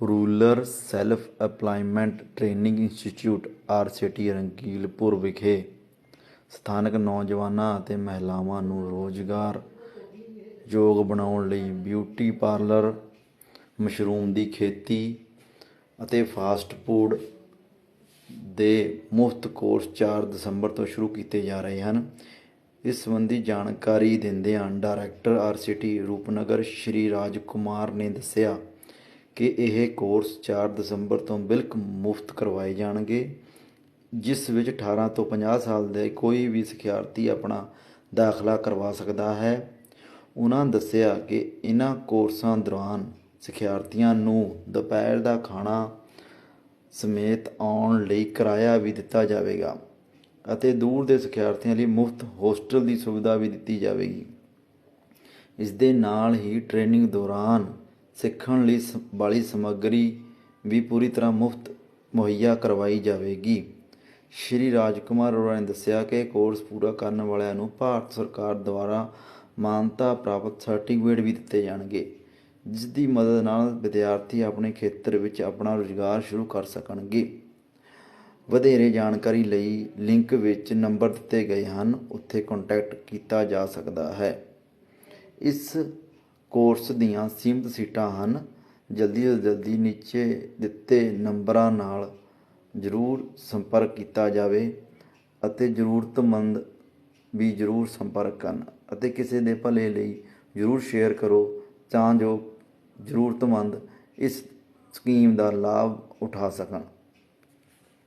Rural self employment training institute RCT Rangilpur ਵਿਖੇ। ਸਥਾਨਕ ਨੌਜਵਾਨਾਂ ਅਤੇ ਮਹਿਲਾਵਾਂ ਨੂੰ ਰੋਜ਼ਗਾਰ ਯੋਗ ਬਣਾਉਣ ਲਈ ਬਿਊਟੀ ਪਾਰਲਰ, ਮਸ਼ਰੂਮ ਦੀ ਖੇਤੀ ਅਤੇ ਫਾਸਟ ਫੂਡ ਦੇ ਮੁਫਤ ਕੋਰਸ 4 ਦਸੰਬਰ ਤੋਂ ਸ਼ੁਰੂ ਕੀਤੇ ਜਾ ਰਹੇ ਹਨ। ਇਸ ਸੰਬੰਧੀ ਜਾਣਕਾਰੀ ਦਿੰਦਿਆਂ ਡਾਇਰੈਕਟਰ ਆਰਸੀਟੀ ਰੂਪਨਗਰ ਸ਼੍ਰੀ ਰਾਜ ਕੁਮਾਰ ਨੇ ਦੱਸਿਆ ਕਿ ਇਹ ਕੋਰਸ 4 ਦਸੰਬਰ ਤੋਂ ਬਿਲਕੁਲ ਮੁਫਤ ਕਰਵਾਏ ਜਾਣਗੇ, ਜਿਸ ਵਿੱਚ 18 ਤੋਂ 50 ਸਾਲ ਦੇ ਕੋਈ ਵੀ ਸਿਖਿਆਰਥੀ ਆਪਣਾ ਦਾਖਲਾ ਕਰਵਾ ਸਕਦਾ ਹੈ। ਉਹਨਾਂ ਦੱਸਿਆ ਕਿ ਇਹਨਾਂ ਕੋਰਸਾਂ ਦੌਰਾਨ ਸਿਖਿਆਰਥੀਆਂ ਨੂੰ ਦੁਪਹਿਰ ਦਾ ਖਾਣਾ ਸਮੇਤ ਆਉਣ ਲਈ ਕਿਰਾਇਆ ਵੀ ਦਿੱਤਾ ਜਾਵੇਗਾ ਅਤੇ ਦੂਰ ਦੇ ਸਿਖਿਆਰਥੀਆਂ ਲਈ ਮੁਫਤ ਹੋਸਟਲ ਦੀ ਸੁਵਿਧਾ ਵੀ ਦਿੱਤੀ ਜਾਵੇਗੀ। ਇਸ ਦੇ ਨਾਲ ਹੀ ਟ੍ਰੇਨਿੰਗ ਦੌਰਾਨ ਸਿੱਖਣ ਲਈ ਸ- ਵਾਲੀ ਸਮੱਗਰੀ ਵੀ ਪੂਰੀ ਤਰ੍ਹਾਂ ਮੁਫਤ ਮੁਹੱਈਆ ਕਰਵਾਈ ਜਾਵੇਗੀ। ਸ਼੍ਰੀ ਰਾਜਕੁਮਾਰ ਅਰੋੜਾ ਨੇ ਦੱਸਿਆ ਕਿ ਕੋਰਸ ਪੂਰਾ ਕਰਨ ਵਾਲਿਆਂ ਨੂੰ ਭਾਰਤ ਸਰਕਾਰ ਦੁਆਰਾ ਮਾਨਤਾ ਪ੍ਰਾਪਤ ਸਰਟੀਫਿਕੇਟ ਵੀ ਦਿੱਤੇ ਜਾਣਗੇ ਜਿਸ ਦੀ ਮਦਦ ਨਾਲ ਵਿਦਿਆਰਥੀ ਆਪਣੇ ਖੇਤਰ ਵਿੱਚ ਆਪਣਾ ਰੁਜ਼ਗਾਰ ਸ਼ੁਰੂ ਕਰ ਸਕਣਗੇ। ਵਧੇਰੇ ਜਾਣਕਾਰੀ ਲਈ ਲਿੰਕ ਵਿੱਚ ਨੰਬਰ ਦਿੱਤੇ ਗਏ ਹਨ, ਉੱਥੇ ਕੰਟੈਕਟ ਕੀਤਾ ਜਾ ਸਕਦਾ ਹੈ। ਇਸ ਕੋਰਸ ਦੀਆਂ ਸੀਮਿਤ ਸੀਟਾਂ ਹਨ। ਜਲਦੀ ਤੋਂ ਜਲਦੀ ਨੀਚੇ ਦਿੱਤੇ ਨੰਬਰਾਂ ਨਾਲ ਜ਼ਰੂਰ ਸੰਪਰਕ ਕੀਤਾ ਜਾਵੇ ਅਤੇ ਜ਼ਰੂਰਤਮੰਦ ਵੀ ਜ਼ਰੂਰ ਸੰਪਰਕ ਕਰਨ ਅਤੇ ਕਿਸੇ ਦੇ ਭਲੇ ਲਈ ਜ਼ਰੂਰ ਸ਼ੇਅਰ ਕਰੋ ਤਾਂ ਜੋ ਜ਼ਰੂਰਤਮੰਦ ਇਸ ਸਕੀਮ ਦਾ ਲਾਭ ਉਠਾ ਸਕਣ।